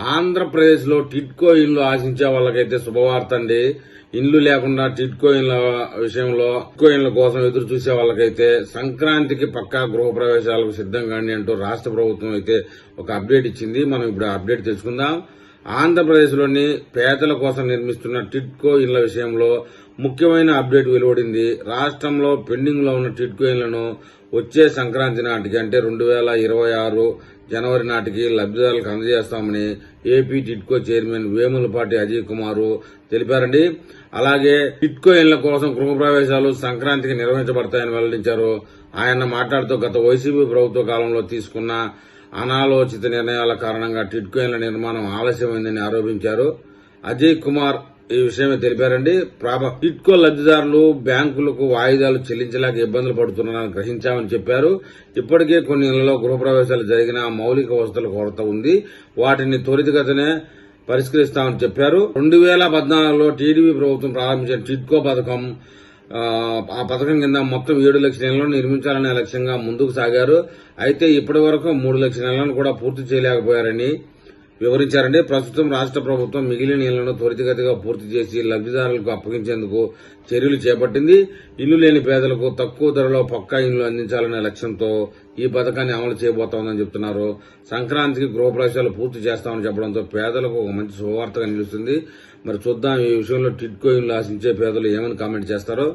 ఆంధ్రప్రదేశ్లో టిట్కో ఇల్లు ఆశించే వాళ్ళకైతే శుభవార్త అండి. ఇల్లు లేకుండా టిట్కో ఇళ్ళ విషయంలో టిట్కో ఇళ్ళ కోసం ఎదురు చూసే వాళ్ళకైతే సంక్రాంతికి పక్కా గృహ ప్రవేశాలకు సిద్ధం కాండి అంటూ రాష్ట్ర ప్రభుత్వం అయితే ఒక అప్డేట్ ఇచ్చింది. మనం ఇప్పుడు అప్డేట్ తెలుసుకుందాం. ఆంధ్రప్రదేశ్లోని పేదల కోసం నిర్మిస్తున్న టిట్కో ఇళ్ళ విషయంలో ముఖ్యమైన అప్డేట్ వెలువడింది. రాష్ట్రంలో పెండింగ్లో ఉన్న టిట్కో వచ్చే సంక్రాంతి నాటికి అంటే రెండు వేల ఇరవై ఆరు జనవరి నాటికి లబ్దిదారులకు అందజేస్తామని ఏపీ టిట్కో చైర్మన్ వేములపాటి అజయ్ కుమార్ తెలిపారండి. అలాగే టిట్కో ఇళ్ళ కోసం గృహప్రవేశాలు సంక్రాంతికి నిర్వహించబడతాయని వెల్లడించారు. ఆయన మాట్లాడుతూ గత వైసీపీ ప్రభుత్వ కాలంలో తీసుకున్న అనాలోచిత నిర్ణయాల కారణంగా టిట్కో నిర్మాణం ఆలస్యమైందని ఆరోపించారు. అజయ్ కుమార్ ఈ విషయమే తెలిపారండి. ఇట్కో లబ్దిదారులు బ్యాంకులకు వాయిదాలు చెల్లించలేక ఇబ్బందులు పడుతున్నారని గ్రహించామని చెప్పారు. ఇప్పటికే కొన్ని ఇళ్ళలో గృహప్రవేశాలు జరిగిన మౌలిక వసతుల కొరత ఉంది. వాటిని త్వరితగతినే పరిష్కరిస్తామని చెప్పారు. రెండు వేల పద్నాలుగులో టీడీపీ ప్రభుత్వం ప్రారంభించిన టిట్కో పథకం ఆ పథకం కింద మొత్తం ఏడు లక్షల ఇళ్ళను నిర్మించాలనే లక్ష్యంగా ముందుకు సాగారు. అయితే ఇప్పటి వరకు మూడు లక్షల ఇళ్ళను కూడా పూర్తి చేయలేకపోయారని వివరించారండి. ప్రస్తుతం రాష్ట్ర ప్రభుత్వం మిగిలిన ఇళ్ళను త్వరితగతిగా పూర్తి చేసి లబ్దిదారులకు అప్పగించేందుకు చర్యలు చేపట్టింది. ఇల్లు లేని పేదలకు తక్కువ ధరలో పక్కా ఇల్లు అందించాలనే లక్ష్యంతో ఈ పథకాన్ని అమలు చేయబోతోందని చెబుతున్నారు సంక్రాంతికి గృహప్రవేశాలు పూర్తి చేస్తామని చెప్పడంతో పేదలకు ఒక మంచి శుభవార్తగా నిలుస్తుంది. మరి చూద్దాం ఈ విషయంలో టిట్కో ఇల్లు ఆశించే పేదలు ఏమని కామెంట్ చేస్తారో.